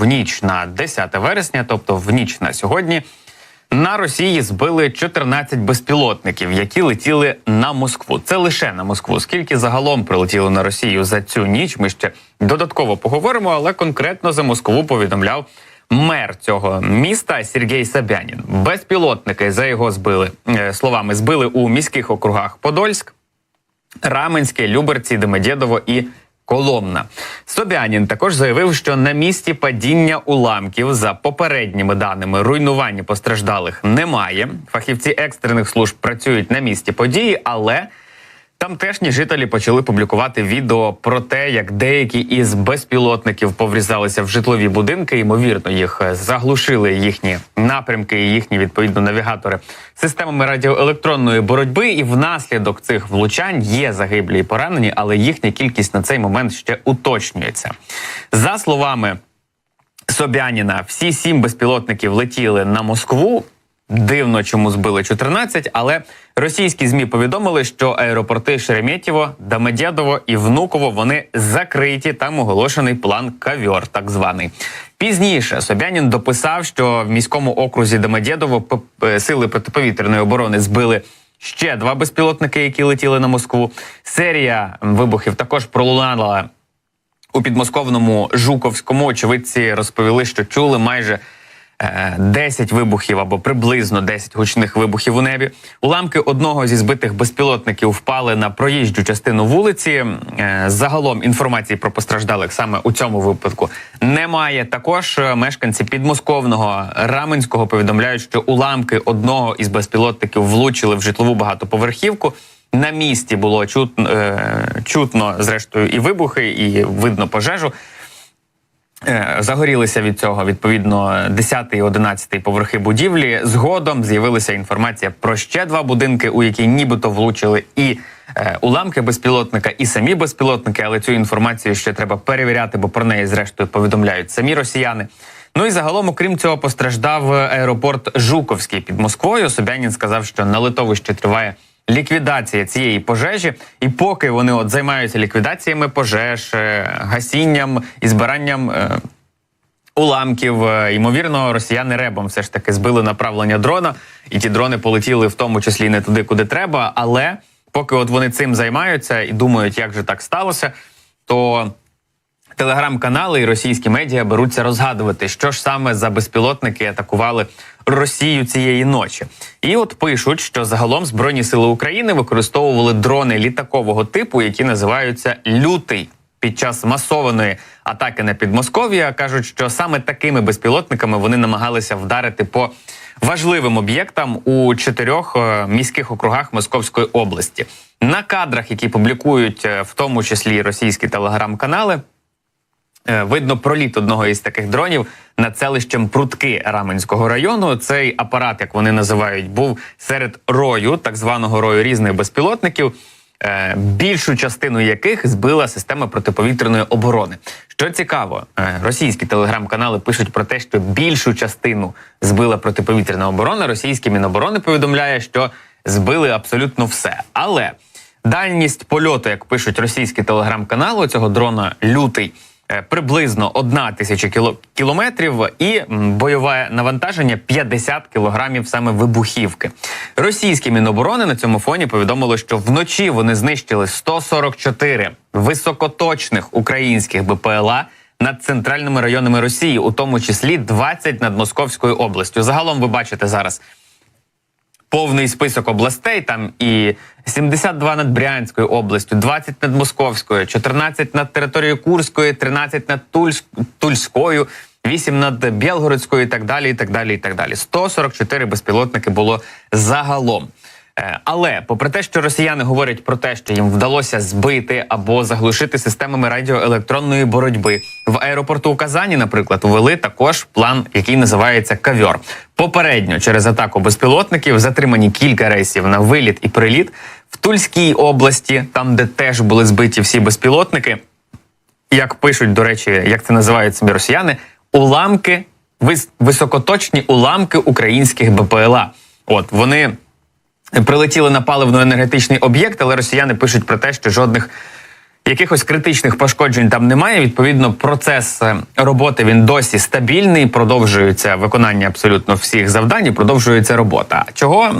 в ніч на 10 вересня, тобто в ніч на сьогодні, на Росії збили 14 безпілотників, які летіли на Москву. Це лише на Москву. Скільки загалом прилетіло на Росію за цю ніч? Ми ще додатково поговоримо, але конкретно за Москву повідомляв мер цього міста Сергій Собянін. Безпілотники за його збили е, словами збили у міських округах Подольськ, Раменське, Люберці, Демедєдово і Коломна. Собянін також заявив, що на місці падіння уламків за попередніми даними руйнування постраждалих немає. Фахівці екстрених служб працюють на місці події, але Тамтешні жителі почали публікувати відео про те, як деякі із безпілотників поврізалися в житлові будинки. Ймовірно, їх е, заглушили їхні напрямки і їхні відповідно навігатори системами радіоелектронної боротьби. І внаслідок цих влучань є загиблі і поранені, але їхня кількість на цей момент ще уточнюється. За словами Собяніна, всі сім безпілотників летіли на Москву. Дивно, чому збили 14, але російські змі повідомили, що аеропорти Шереметьєво, Дамедєдово і Внуково вони закриті. Там оголошений план кавьор, так званий. Пізніше Собянін дописав, що в міському окрузі п- сили протиповітряної оборони збили ще два безпілотники, які летіли на Москву. Серія вибухів також пролунала у підмосковному Жуковському. Очевидці розповіли, що чули майже. Е, 10 вибухів або приблизно 10 гучних вибухів у небі. Уламки одного зі збитих безпілотників впали на проїжджу частину вулиці. Е, Загалом інформації про постраждалих саме у цьому випадку немає. Також е, мешканці підмосковного Раменського повідомляють, що уламки одного із безпілотників влучили в житлову багатоповерхівку. На місці було чутно, е, чутно зрештою і вибухи, і видно пожежу. Е, Загорілися від цього відповідно 10 і 11 поверхи будівлі. Згодом з'явилася інформація про ще два будинки, у які нібито влучили і е, уламки безпілотника, і самі безпілотники. Але цю інформацію ще треба перевіряти, бо про неї зрештою повідомляють самі росіяни. Ну і загалом, окрім цього, постраждав аеропорт Жуковський під Москвою. Собянін сказав, що на литовищі триває ліквідація цієї пожежі, і поки вони от займаються ліквідаціями пожеж, е, гасінням і збиранням. е, Уламків, Е, ймовірно, росіяни ребом все ж таки збили направлення дрона, і ті дрони полетіли в тому числі не туди, куди треба. Але поки от вони цим займаються і думають, як же так сталося, то телеграм-канали і російські медіа беруться розгадувати, що ж саме за безпілотники атакували Росію цієї ночі. І от пишуть, що загалом Збройні сили України використовували дрони літакового типу, які називаються лютий. Під час масованої атаки на Підмосков'я кажуть, що саме такими безпілотниками вони намагалися вдарити по важливим об'єктам у чотирьох е, міських округах Московської області. На кадрах, які публікують е, в тому числі російські телеграм-канали, Видно проліт одного із таких дронів над селищем Прутки Раменського району. Цей апарат, як вони називають, був серед рою, так званого рою різних безпілотників, е, більшу частину яких збила система протиповітряної оборони. Що цікаво, е, російські телеграм-канали пишуть про те, що більшу частину збила протиповітряна оборона. Російське міноборони повідомляє, що збили абсолютно все. Але дальність польоту, як пишуть російські телеграм-канали, цього дрона лютий. Е, Приблизно одна тисяча кіло- кілометрів і бойове навантаження 50 кілограмів саме вибухівки. Російські міноборони на цьому фоні повідомили, що вночі вони знищили 144 високоточних українських БПЛА над центральними районами Росії, у тому числі 20 над Московською областю. Загалом ви бачите зараз повний список областей. Там і 72 над Брянською областю, 20 над Московською, 14 над територією Курської, 13 над Тульськ, Тульською, 8 над Білгородською і так далі. І так далі. І так далі. 144 безпілотники було загалом. Е, Але попри те, що росіяни говорять про те, що їм вдалося збити або заглушити системами радіоелектронної боротьби в аеропорту у Казані, наприклад, ввели також план, який називається Кавьор. Попередньо через атаку безпілотників затримані кілька рейсів на виліт і приліт в Тульській області, там де теж були збиті всі безпілотники. Як пишуть, до речі, як це називають самі росіяни, уламки, високоточні уламки українських БПЛА. От вони прилетіли на паливно-енергетичний об'єкт, але росіяни пишуть про те, що жодних Якихось критичних пошкоджень там немає. Відповідно, процес е, роботи він досі стабільний. Продовжується виконання абсолютно всіх завдань. і Продовжується робота. Чого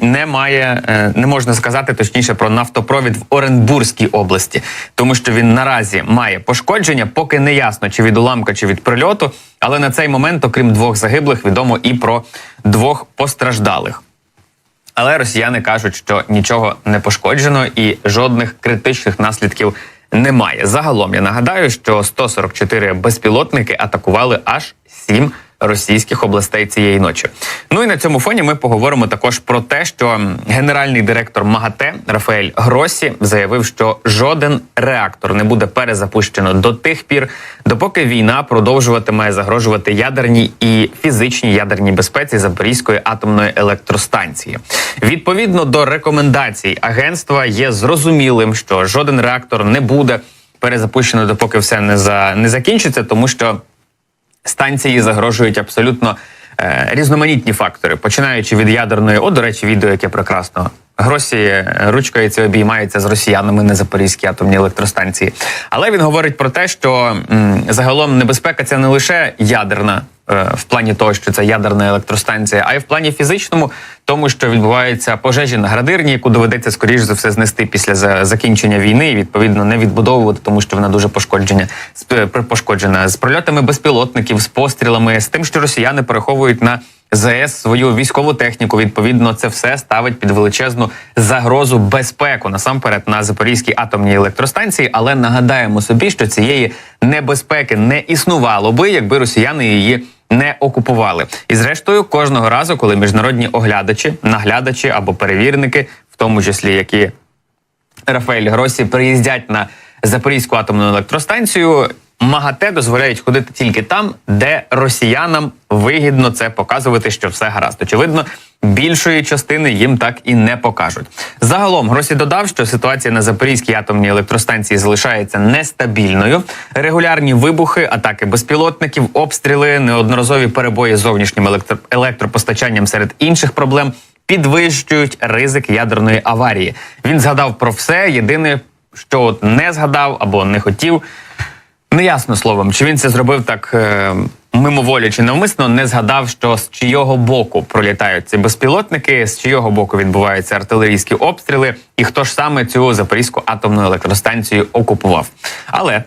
немає, е, не можна сказати точніше про нафтопровід в Оренбурзькій області, тому що він наразі має пошкодження, поки не ясно, чи від уламка, чи від прильоту. Але на цей момент, окрім двох загиблих, відомо і про двох постраждалих. Але росіяни кажуть, що нічого не пошкоджено і жодних критичних наслідків немає. Загалом я нагадаю, що 144 безпілотники атакували аж 7 російських областей цієї ночі. Ну і на цьому фоні ми поговоримо також про те, що генеральний директор МАГАТЕ Рафаель Гросі заявив, що жоден реактор не буде перезапущено до тих пір, допоки війна продовжуватиме загрожувати ядерній і фізичній ядерній безпеці Запорізької атомної електростанції. Відповідно до рекомендацій агентства, є зрозумілим, що жоден реактор не буде перезапущено, допоки все не за не закінчиться, тому що станції загрожують абсолютно е, різноманітні фактори, починаючи від ядерної, о, до речі, відео, яке прекрасно. Гросі ручкою обіймається з росіянами на Запорізькій атомній електростанції. Але він говорить про те, що м, загалом небезпека це не лише ядерна. Е, В плані того, що це ядерна електростанція, а й в плані фізичному, тому що відбуваються пожежі на градирні, яку доведеться скоріш за все знести після за- закінчення війни, і відповідно не відбудовувати, тому що вона дуже пошкоджена пошкоджена з прольотами безпілотників, з пострілами, з тим, що росіяни переховують на ЗС свою військову техніку. Відповідно, це все ставить під величезну загрозу безпеку насамперед на Запорізькій атомній електростанції. Але нагадаємо собі, що цієї небезпеки не існувало би, якби росіяни її не окупували. І зрештою, кожного разу, коли міжнародні оглядачі, наглядачі або перевірники, в тому числі які Рафаель Гросі приїздять на Запорізьку атомну електростанцію. МАГАТЕ дозволяють ходити тільки там, де росіянам вигідно це показувати, що все гаразд. Очевидно, більшої частини їм так і не покажуть. Загалом Гросі додав, що ситуація на Запорізькій атомній електростанції залишається нестабільною. Регулярні вибухи, атаки безпілотників, обстріли, неодноразові перебої з зовнішнім електро- електропостачанням серед інших проблем підвищують ризик ядерної аварії. Він згадав про все. Єдине, що от не згадав або не хотів. Неясно словом, чи він це зробив так е, мимоволі чи навмисно, не згадав, що з чийого боку пролітають ці безпілотники, з чийого боку відбуваються артилерійські обстріли, і хто ж саме цю запорізьку атомну електростанцію окупував. Але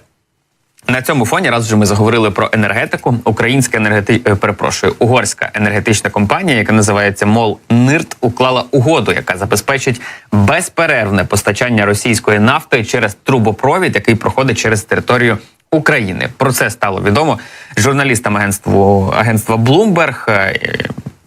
на цьому фоні, раз вже ми заговорили про енергетику, українська енергети... е, перепрошую, угорська енергетична компанія, яка називається МОЛ НИРТ, уклала угоду, яка забезпечить безперервне постачання російської нафти через трубопровід, який проходить через територію України. Про це стало відомо журналістам агентству агентства Bloomberg.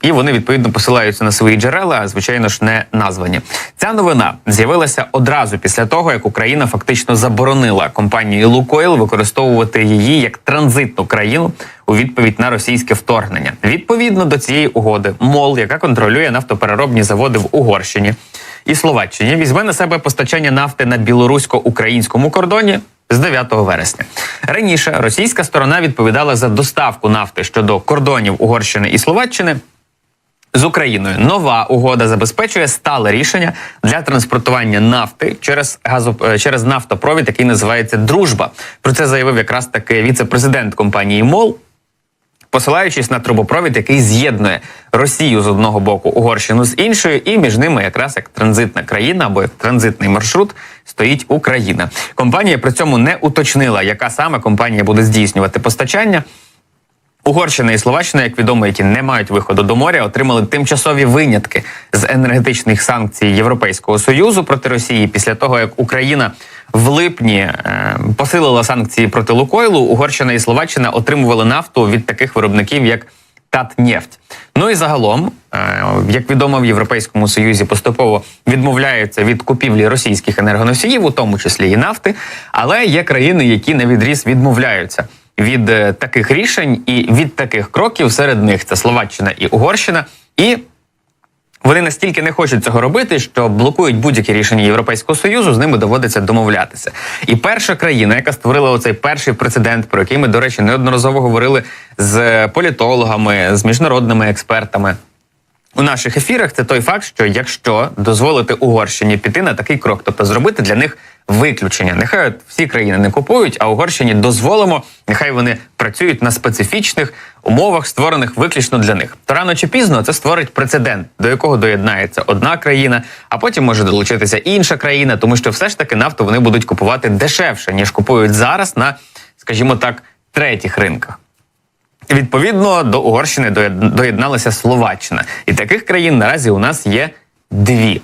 І вони відповідно посилаються на свої джерела, звичайно ж, не названі. Ця новина з'явилася одразу після того, як Україна фактично заборонила компанії Лукойл використовувати її як транзитну країну у відповідь на російське вторгнення. Відповідно до цієї угоди, МОЛ, яка контролює нафтопереробні заводи в Угорщині і Словаччині, візьме на себе постачання нафти на білорусько-українському кордоні з 9 вересня. Раніше російська сторона відповідала за доставку нафти щодо кордонів Угорщини і Словаччини. З Україною нова угода забезпечує стале рішення для транспортування нафти через газоп... е, через нафтопровід, який називається Дружба. Про це заявив якраз таки віце-президент компанії МОЛ посилаючись на трубопровід, який з'єднує Росію з одного боку, Угорщину з іншою, і між ними якраз як транзитна країна або як транзитний маршрут стоїть Україна. Компанія при цьому не уточнила, яка саме компанія буде здійснювати постачання. Угорщина і Словаччина, як відомо, які не мають виходу до моря, отримали тимчасові винятки з енергетичних санкцій Європейського союзу проти Росії після того, як Україна в липні е, посилила санкції проти Лукойлу. Угорщина і Словаччина отримували нафту від таких виробників, як Татнефть. Ну і загалом, е, як відомо, в Європейському Союзі поступово відмовляються від купівлі російських енергоносіїв, у тому числі і нафти, але є країни, які на відріз відмовляються від е, таких рішень і від таких кроків. Серед них це Словаччина і Угорщина. І вони настільки не хочуть цього робити, що блокують будь-які рішення Європейського союзу. З ними доводиться домовлятися. І перша країна, яка створила оцей перший прецедент, про який ми, до речі, неодноразово говорили з політологами, з міжнародними експертами. У наших ефірах це той факт, що якщо дозволити Угорщині піти на такий крок, тобто зробити для них виключення. Нехай всі країни не купують, а Угорщині дозволимо. Нехай вони працюють на специфічних умовах, створених виключно для них. То рано чи пізно це створить прецедент, до якого доєднається одна країна, а потім може долучитися інша країна, тому що все ж таки нафту вони будуть купувати дешевше ніж купують зараз на, скажімо так, третіх ринках. Відповідно до Угорщини доєдналася Словаччина, і таких країн наразі у нас є дві.